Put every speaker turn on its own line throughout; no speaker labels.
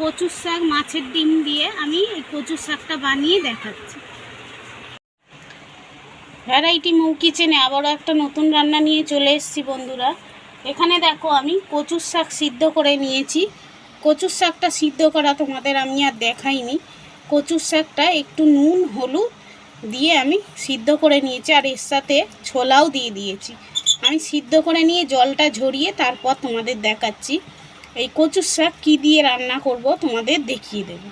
কচুর শাক, মাছের ডিম দিয়ে আমি এই কচুর শাকটা বানিয়ে দেখাচ্ছি। ভ্যারাইটি মৌ কিচেনে আবারও একটা নতুন রান্না নিয়ে চলে এসেছি বন্ধুরা। এখানে দেখো আমি কচুর শাক সিদ্ধ করে নিয়েছি। কচুর শাকটা সিদ্ধ করা তোমাদের আমি আর দেখাইনি। কচুর শাকটা একটু নুন, হলুদ দিয়ে আমি সিদ্ধ করে নিয়েছি আর এর সাথে ছোলাও দিয়ে দিয়েছি। আমি সিদ্ধ করে নিয়ে জলটা ঝরিয়ে তারপর তোমাদের দেখাচ্ছি। এই কচুর শাক কী দিয়ে রান্না করব তোমাদের দেখিয়ে দেব।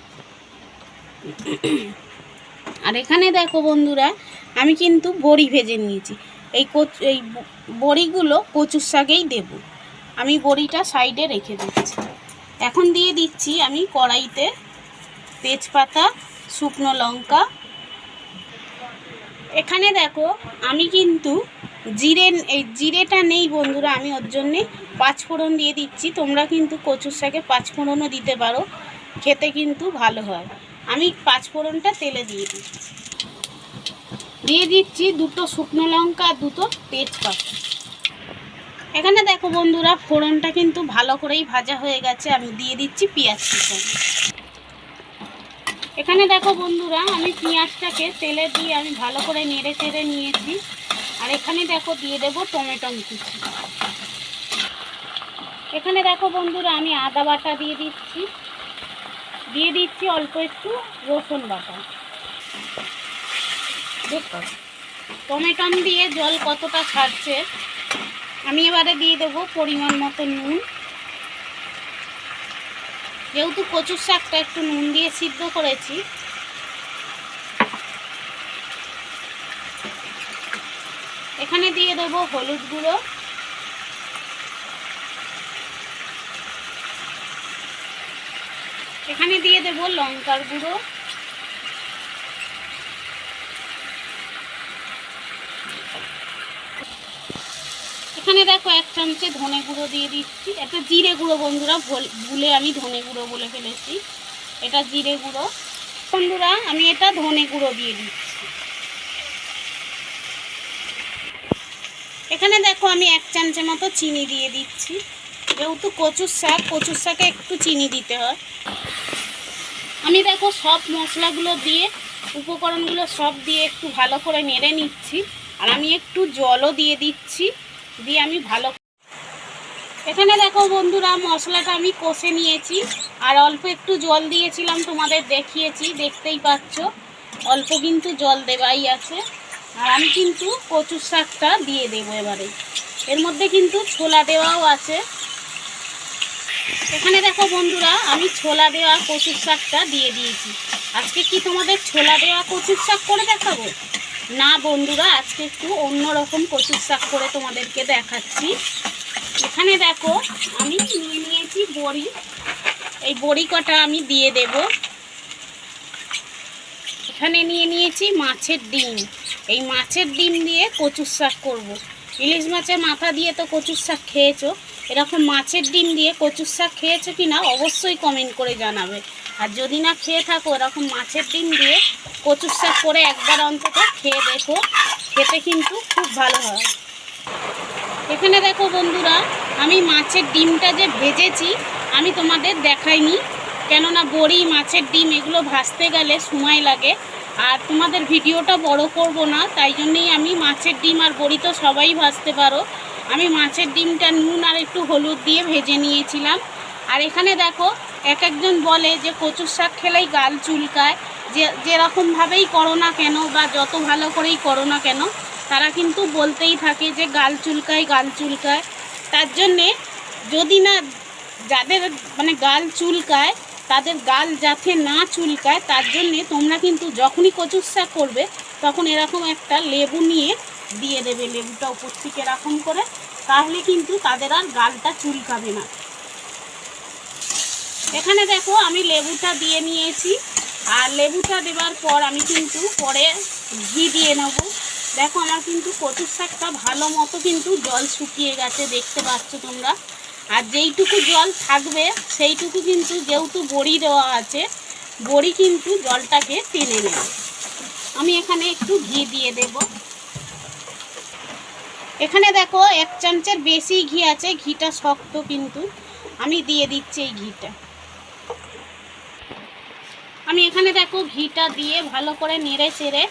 আর এখানে দেখো বন্ধুরা, আমি কিন্তু বড়ি ভেজে নিয়েছি। এই কচু এই বড়িগুলো কচুর শাকেই দেব। আমি বড়িটা সাইডে রেখে দিচ্ছি। এখন দিয়ে দিচ্ছি আমি কড়াইতে তেজপাতা, শুকনো লঙ্কা। এখানে দেখো, আমি কিন্তু জিরে এই জিরেটা নেই বন্ধুরা, আমি ওর জন্যে পাঁচফোড়ন দিয়ে দিচ্ছি, তোমরা কিন্তু কচুর শাকে পাঁচফোড়নও দিতে পারো, খেতে কিন্তু ভালো হয়। আমি পাঁচফোড়নটা তেলে দিয়ে দিচ্ছি। দিয়ে দিচ্ছি দুটো শুকনো লঙ্কা আর দুটো তেজপাতা। এখানে দেখো বন্ধুরা, ফোড়নটা কিন্তু ভালো করেই ভাজা হয়ে গেছে, আমি দিয়ে দিচ্ছি পেঁয়াজ কুচি এখানে দেখো বন্ধুরা, আমি পেঁয়াজটাকে তেলে দিয়ে আমি ভালো করে নেড়ে চেড়ে নিয়েছি। আর এখানে দেখো দিয়ে দেবো টমেটো কুচি এখানে দেখো বন্ধুরা, আমি আদা বাটা দিয়ে দিচ্ছি। দিয়ে দিচ্ছি অল্প একটু রসুন বাটা। দেখো, টমেটম দিয়ে জল কতটা ছাড়ছে, আমি এবারে দিয়ে দেবো পরিমাণ মতো নুন। যেহেতু কচুর শাকটা একটু নুন দিয়ে সিদ্ধ করেছি, এখানে দিয়ে দেবো হলুদ গুঁড়ো। এখানে দিয়ে দেবো লঙ্কার গুঁড়ো। এখানে দেখো এক চামচে ধনে গুঁড়ো দিয়ে দিচ্ছি। একটা জিরে গুঁড়ো বন্ধুরা, ভুলে আমি ধনে গুঁড়ো বলে ফেলেছি। এটা জিরে গুঁড়ো। বন্ধুরা, আমি এটা ধনে গুঁড়ো দিয়ে দিচ্ছি। এখানে দেখো আমি এক চামচের মতো চিনি দিয়ে দিচ্ছি। যেহেতু কচুর শাক, কচুর শাকে একটু চিনি দিতে হয়। আমি দেখো সব মশলাগুলো দিয়ে, উপকরণগুলো সব দিয়ে একটু ভালো করে নেড়ে নিচ্ছি। আর আমি একটু জলও দিয়ে দিচ্ছি, দিয়ে আমি ভালো এখানে দেখো বন্ধুরা, মশলাটা আমি কষে নিয়েছি। আর অল্প একটু জল দিয়েছিলাম তোমাদের দেখিয়েছি, দেখতেই পাচ্ছ। অল্প কিন্তু জল দেওয়াই আছে। আর আমি কিন্তু কচুর শাকটা দিয়ে দেবো এবারে। এর মধ্যে কিন্তু ছোলা দেওয়াও আছে। এখানে দেখো বন্ধুরা, আমি ছোলা দেওয়া কচুর শাকটা দিয়ে দিয়েছি। আজকে কি তোমাদের ছোলা দেওয়া কচুর শাক করে দেখাবো? না বন্ধুরা, আজকে একটু অন্য রকম কচুর শাক করে তোমাদেরকে দেখাচ্ছি। এখানে দেখো, আমি নিয়ে নিয়েছি বড়ি। এই বড়ি কটা আমি দিয়ে দেব। এখানে নিয়ে নিয়েছি মাছের ডিম। এই মাছের ডিম দিয়ে কচুর শাক করব। ইলিশ মাছের মাথা দিয়ে তো কচুর শাক খেয়েছো। এরকম মাছের ডিম দিয়ে কচুর শাক খেয়েছো কি না অবশ্যই কমেন্ট করে জানাবে। আর যদি না খেয়ে থাকো, এরকম মাছের ডিম দিয়ে কচুর শাক করে একবার অন্তত খেয়ে দেখো। খেতে কিন্তু খুব ভালো হয়। এখানে দেখো বন্ধুরা, আমি মাছের ডিমটা যে ভেজেছি, আমি তোমাদের দেখাইনি। কেননা বড়ি, মাছের ডিম, এগুলো ভাজতে গেলে সময় লাগে। আর তোমাদের ভিডিওটা বড় করব না, তাই জন্যেই আমি মাছের ডিম আর বড়ি তো সবাই ভাজতে পারো। আমি মাছের ডিমটা নুন আর একটু হলুদ দিয়ে ভেজে নিয়েছিলাম। আর এখানে দেখো, এক একজন বলে যে কচুর শাক খেলেই গাল চুলকায়। যে যেরকমভাবেই করো না কেন বা যত ভালো করেই করো না কেন, তারা কিন্তু বলতেই থাকে যে গাল চুলকায় গাল চুলকায়। তার জন্যে যদি না যাদের মানে গাল চুলকায়, তাদের গাল যাতে না চুলকায়, তার জন্যে তোমরা কিন্তু যখনই কচুর শাক করবে, তখন এরকম একটা লেবু নিয়ে দিয়ে দেবে লেবুটা উপর থেকে এরকম করে, তাহলে কিন্তু তাদের আর গালটা চুলকাবে না। এখানে দেখো আমি লেবুটা দিয়ে নিয়েছি, আর লেবুটা দেওয়ার পর আমি কিন্তু পরে ঘি দিয়ে নেব। দেখো আমার কিন্তু কচুর শাকটা ভালো মতো কিন্তু জল শুকিয়ে গেছে, দেখতে পাচ্ছ তোমরা। আর যেইটুকু জল থাকবে, সেইটুকু কিন্তু যেহেতু বড়ি দেওয়া আছে, বড়ি কিন্তু জলটাকে টেনে নেবে। আমি এখানে একটু ঘি দিয়ে দেব। এখানে দেখো, এক চামচের বেশি ঘি আছে, ঘিটা শক্ত কিন্তু। আমি দিয়ে দিচ্ছি এই ঘিটা। আমি এখানে দেখো, ঘিটা দিয়ে ভালো করে নেড়ে চেড়ে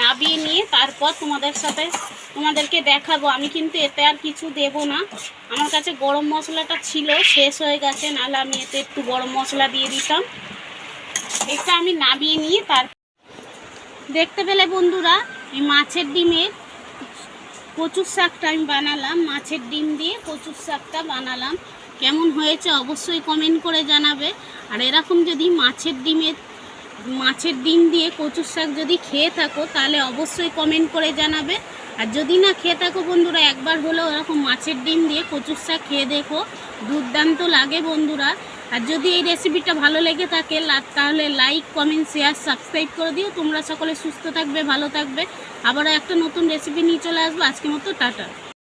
নাবিয়ে নিয়ে তারপর তোমাদের সাথে তোমাদেরকে দেখাবো। আমি কিন্তু এতে আর কিছু দেব না। আমার কাছে গরম মশলাটা ছিল, শেষ হয়ে গেছে, নাহলে আমি এতে একটু গরম মশলা দিয়ে দিতাম। এটা আমি নাবিয়ে নিয়ে তার দেখতে পেলে বন্ধুরা, এই মাছের ডিমের কচুর শাকটা আমি বানালাম, মাছের ডিম দিয়ে কচুর শাকটা বানালাম। কেমন হয়েছে অবশ্যই কমেন্ট করে জানাবে। আর এরকম যদি মাছের ডিমের মাছের ডিম দিয়ে কচুর শাক যদি খেয়ে থাকো, তাহলে অবশ্যই কমেন্ট করে জানাবে। আর যদি না খেয়ে থাকো বন্ধুরা, একবার হলেও এরকম মাছের ডিম দিয়ে কচুর শাক খেয়ে দেখো। দুর্দান্ত লাগে বন্ধুরা। আর যদি এই রেসিপিটা ভালো লেগে থাকে তাহলে লাইক কমেন্ট শেয়ার সাবস্ক্রাইব করে দিও। তোমরা সকলে সুস্থ থাকবে, ভালো থাকবে। আবারও একটা নতুন রেসিপি নিয়ে চলে আসব। আজকের মতো টাটা।